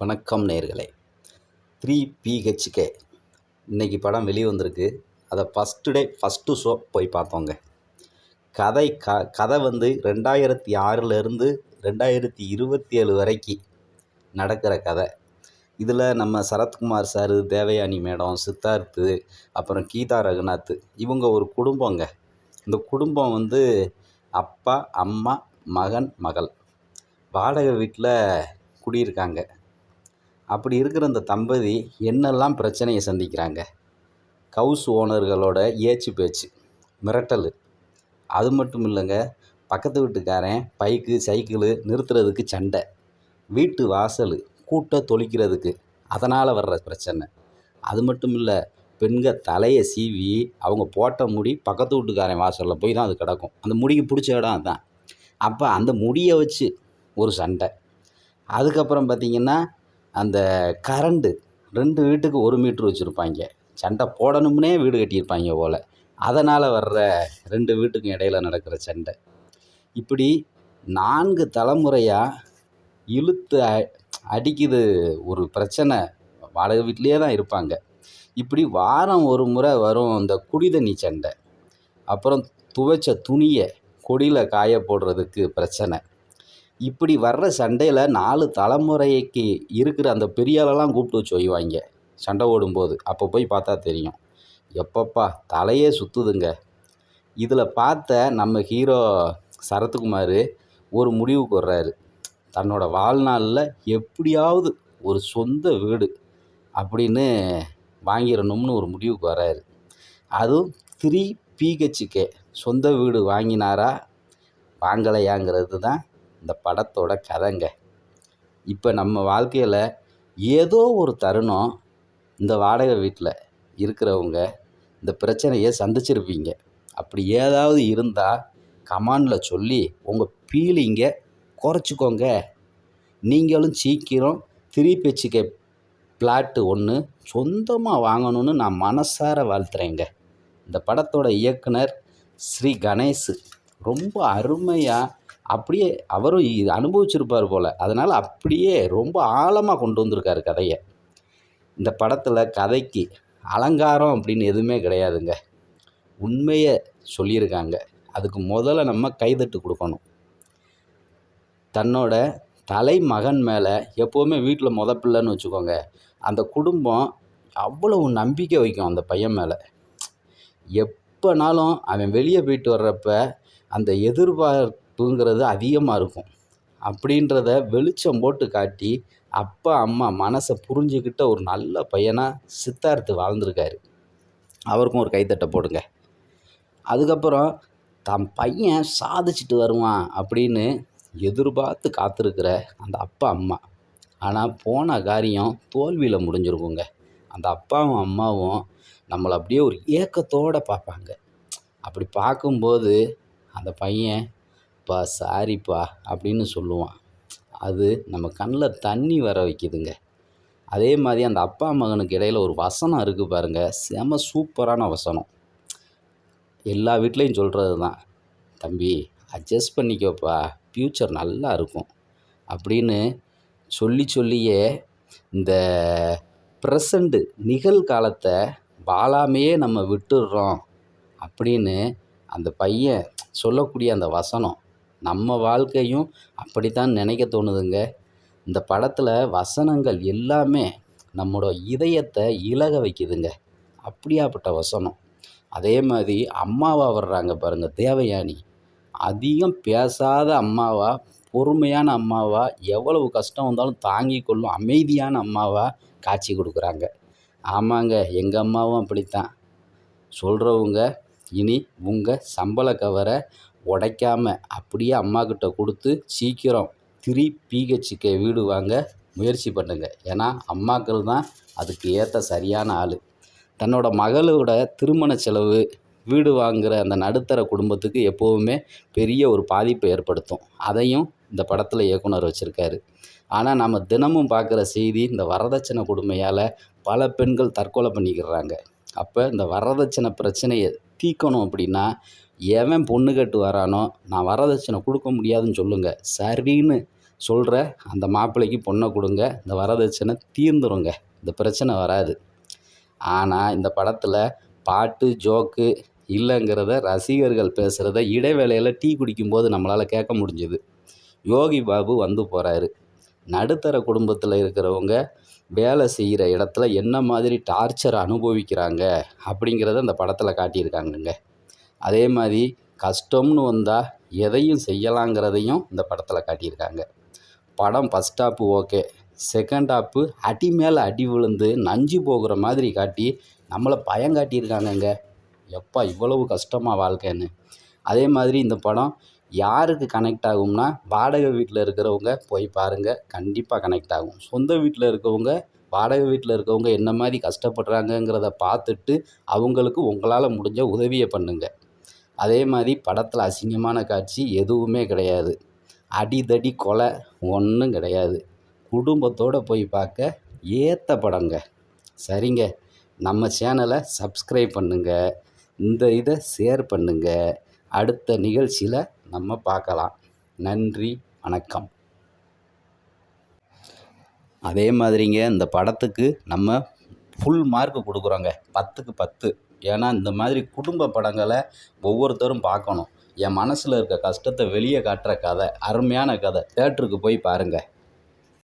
வணக்கம் நேர்களே. Three BHK இன்னைக்கு படம் வெளியே வந்திருக்கு. அதை ஃபஸ்ட்டு டே ஃபஸ்ட்டு ஷோ போய் பார்த்தோங்க. கதை க கதை வந்து ரெண்டாயிரத்தி ஆறிலேருந்து ரெண்டாயிரத்தி இருபத்தி ஏழு வரைக்கும் நடக்கிற கதை. இதில் நம்ம சரத்குமார் சார் தேவயானி மேடம் சித்தார்த்து அப்புறம் கீதா ரகுநாத் இவங்க ஒரு குடும்பங்க. இந்த குடும்பம் வந்து அப்பா அம்மா மகன் மகள். வாடகை வீட்டில் குடியிருக்காங்க. அப்படி இருக்கிற அந்த தம்பதி என்னெல்லாம் பிரச்சனையை சந்திக்கிறாங்க? கவுஸ் ஓனர்களோட ஏச்சு பேச்சு மிரட்டல். அது மட்டும் இல்லைங்க பக்கத்து வீட்டுக்காரன் பைக்கு சைக்கிளு நிறுத்துறதுக்கு சண்டை. வீட்டு வாசல் கூட்ட தொளிக்கிறதுக்கு அதனால் வர்ற பிரச்சனை. அது மட்டும் இல்லை பெண்கள் தலையை சீவி அவங்க போட்ட முடி பக்கத்து வீட்டுக்காரன் வாசலில் போய் தான் அது கிடக்கும். அந்த முடிக்கு பிடிச்ச இடம் அதுதான் அப்போ அந்த முடியை வச்சு ஒரு சண்டை. அதுக்கப்புறம் பார்த்திங்கன்னா அந்த கரண்டு ரெண்டு வீட்டுக்கு ஒரு மீட்ரு வச்சுருப்பாங்க. சண்டை போடணும்னே வீடு கட்டியிருப்பாங்க போல். அதனால் வர்ற ரெண்டு வீட்டுக்கும் இடையில நடக்கிற சண்டை. இப்படி நான்கு தலைமுறையாக இழுத்து அடிக்குது ஒரு பிரச்சனை. வாடகை வீட்லேயே தான் இருப்பாங்க. இப்படி வாரம் ஒரு முறை வரும் இந்த குடிதண்ணி சண்டை. அப்புறம் துவைச்ச துணியை கொடியில் காய போடுறதுக்கு பிரச்சனை. இப்படி வர்ற சண்டையில் நாலு தலைமுறைக்கு இருக்கிற அந்த பெரியாளெல்லாம் கூப்பிட்டு வச்சு வைவாங்க சண்டை ஓடும்போது. அப்போ போய் பார்த்தா தெரியும். எப்பப்பா தலையே சுற்றுதுங்க இதில் பார்த்த நம்ம ஹீரோ சரத்குமார் ஒரு முடிவுக்கு வர்றாரு. தன்னோட வாழ்நாளில் எப்படியாவது ஒரு சொந்த வீடு அப்படின்னு வாங்கிடணும்னு ஒரு முடிவுக்கு வர்றாரு. அதுவும் த்ரீ பிஹெச்கே சொந்த வீடு வாங்கினாரா? வாங்கலையாங்கிறது தான் இந்த படத்தோட கதைங்க. இப்போ நம்ம வாழ்க்கையில் ஏதோ ஒரு தருணம் இந்த வாடகை வீட்டில் இருக்கிறவங்க இந்த பிரச்சனையை சந்திச்சிருப்பீங்க. அப்படி ஏதாவது இருந்தால் கமாண்டில் சொல்லி உங்கள் ஃபீலிங்கை குறைச்சிக்கோங்க. நீங்களும் சீக்கிரம் த்ரீ பிஹெச்கே பிளாட்டு ஒன்று சொந்தமாக வாங்கணும்னு நான் மனசார வாழ்த்துறேங்க. இந்த படத்தோட இயக்குனர் ஸ்ரீ கணேஷ் ரொம்ப அருமையாக அப்படியே அவரும் இது அனுபவிச்சிருப்பார் போல். அதனால் அப்படியே ரொம்ப ஆழமாக கொண்டு வந்திருக்காரு கதையை. இந்த படத்தில் கதைக்கு அலங்காரம் அப்படின்னு எதுவுமே கிடையாதுங்க. உண்மையை சொல்லியிருக்காங்க. அதுக்கு முதல்ல நம்ம கைதட்டு கொடுக்கணும். தன்னோட தலைமகன் மேலே எப்போவுமே வீட்டில் முத பிள்ளைன்னு வச்சுக்கோங்க. அந்த குடும்பம் அவ்வளவு நம்பிக்கை வைக்கும் அந்த பையன் மேலே. எப்போனாலும் அவன் வெளியே போயிட்டு வர்றப்ப அந்த தூங்குறது அதிகமாக இருக்கும். அப்படின்றத வெளிச்சம் போட்டு காட்டி அப்பா அம்மா மனசை புரிஞ்சுக்கிட்ட ஒரு நல்ல பையனாக சித்தார்த்து வாழ்ந்திருக்காரு. அவருக்கும் ஒரு கைத்தட்டை போடுங்க. அதுக்கப்புறம் தன் பையன் சாதிச்சுட்டு வருவான் அப்படின்னு எதிர்பார்த்து காத்திருக்கிற அந்த அப்பா அம்மா. ஆனால் போன காரியம் தோல்வியில் முடிஞ்சிருக்குங்க. அந்த அப்பாவும் அம்மாவும் நம்மளை அப்படியே ஒரு ஏக்கத்தோடு பார்ப்பாங்க. அப்படி பார்க்கும்போது அந்த பையன் பா சாரிப்பா அப்படின்னு சொல்லுவான். அது நம்ம கண்ணில் தண்ணி வர வைக்குதுங்க. அதே மாதிரி அந்த அப்பா மகனுக்கு இடையில ஒரு வசனம் இருக்குது பாருங்கள் செம சூப்பரான வசனம். எல்லா வீட்லேயும் சொல்கிறது தான் தம்பி அட்ஜஸ்ட் பண்ணிக்கோப்பா. ஃப்யூச்சர் நல்லா இருக்கும். அப்படின்னு சொல்லி சொல்லியே இந்த ப்ரெசண்ட்டு நிகழ்காலத்தை வாழாமையே நம்ம விட்டுடுறோம் அப்படின்னு அந்த பையன் சொல்லக்கூடிய அந்த வசனம். நம்ம வாழ்க்கையும் அப்படித்தான் நினைக்க தோணுதுங்க. இந்த படத்தில் வசனங்கள் எல்லாமே நம்மளோட இதயத்தை இலக வைக்குதுங்க. அப்படியாப்பட்ட வசனம். அதே மாதிரி அம்மாவா வர்றாங்க பாருங்கள் தேவயானி. அதிகம் பேசாத அம்மாவா பொறுமையான அம்மாவா எவ்வளவு கஷ்டம் வந்தாலும் தாங்கி கொள்ளும் அமைதியான அம்மாவா காட்சி கொடுக்குறாங்க. ஆமாங்க எங்கள் அம்மாவும் அப்படித்தான். சொல்கிறவங்க இனி உங்கள் சம்பள கவரை உடைக்காம அப்படியே அம்மாக்கிட்ட கொடுத்து சீக்கிரம் த்ரீ பிஹெச்கே வீடு வாங்க முயற்சி பண்ணுங்க. ஏன்னா அம்மாக்கள் தான் அதுக்கு ஏற்ற சரியான ஆள். தன்னோட மகளோட திருமண செலவு வீடு வாங்குகிற அந்த நடுத்தர குடும்பத்துக்கு எப்போவுமே பெரிய ஒரு பாதிப்பை ஏற்படுத்தும். அதையும் இந்த படத்தில் இயக்குனர் வச்சுருக்காரு. ஆனால் நம்ம தினமும் பார்க்குற செய்தி இந்த வரதட்சணை கொடுமையால் பல பெண்கள் தற்கொலை பண்ணிக்கிறாங்க. அப்போ இந்த வரதட்சணை பிரச்சனையை தீர்க்கணும் அப்படின்னா எவன் பொண்ணு கட்டு வரானோ நான் வரதட்சணை கொடுக்க முடியாதுன்னு சொல்லுங்கள் சரின்னு சொல்கிற அந்த மாப்பிள்ளைக்கு பொண்ணை கொடுங்க. இந்த வரதட்சணை தீர்ந்துருங்க. இந்த பிரச்சனை வராது. ஆனால் இந்த படத்தில் பாட்டு ஜோக்கு இல்லைங்கிறத ரசிகர்கள் பேசுகிறத இடைவேளையில் டீ குடிக்கும்போது நம்மளால் கேட்க முடிஞ்சுது. யோகி பாபு வந்து போகிறாரு நடுத்தர குடும்பத்தில் இருக்கிறவங்க வேலை செய்கிற இடத்துல என்ன மாதிரி டார்ச்சர் அனுபவிக்கிறாங்க அப்படிங்கிறத இந்த படத்தில் காட்டியிருக்காங்கங்க. அதே மாதிரி கஷ்டம்னு வந்தால் எதையும் செய்யலாங்கிறதையும் இந்த படத்தில் காட்டியிருக்காங்க. படம் first half okay second half அடி மேலே அடி விழுந்து நஞ்சு போகிற மாதிரி காட்டி நம்மளை பயம் காட்டியிருக்காங்கங்க எப்பா இவ்வளவு கஷ்டமாக வாழ்க்கைன்னு. அதே மாதிரி இந்த படம் யாருக்கு கனெக்ட் ஆகும்னா வாடகை வீட்டில் இருக்கிறவங்க போய் பாருங்கள் கண்டிப்பாக கனெக்ட் ஆகும். சொந்த வீட்டில் இருக்கவங்க வாடகை வீட்டில் இருக்கவங்க என்ன மாதிரி கஷ்டப்படுறாங்கங்கிறத பார்த்துட்டு அவங்களுக்கு உங்களால் முடிஞ்ச உதவியை பண்ணுங்கள் அதே மாதிரி படத்தில் அசிங்கமான காட்சி எதுவுமே கிடையாது. அடிதடி கொலை ஒன்றும் கிடையாது. குடும்பத்தோடு போய் பார்க்க ஏற்ற படங்க. சரிங்க. நம்ம சேனலை சப்ஸ்கிரைப் பண்ணுங்கள் இந்த இதை ஷேர் பண்ணுங்கள் அடுத்த நிகழ்ச்சியில் நம்ம பார்க்கலாம். நன்றி வணக்கம். அதே மாதிரிங்க இந்த படத்துக்கு நம்ம ஃபுல் மார்க் கொடுக்குறோங்க. பத்துக்கு பத்து. ஏன்னா இந்த மாதிரி குடும்ப படங்களை ஒவ்வொருத்தரும் பார்க்கணும். என் மனசில் இருக்க கஷ்டத்தை வெளியே காட்டுற கதை அருமையான கதை. தேட்டருக்கு போய் பாருங்கள்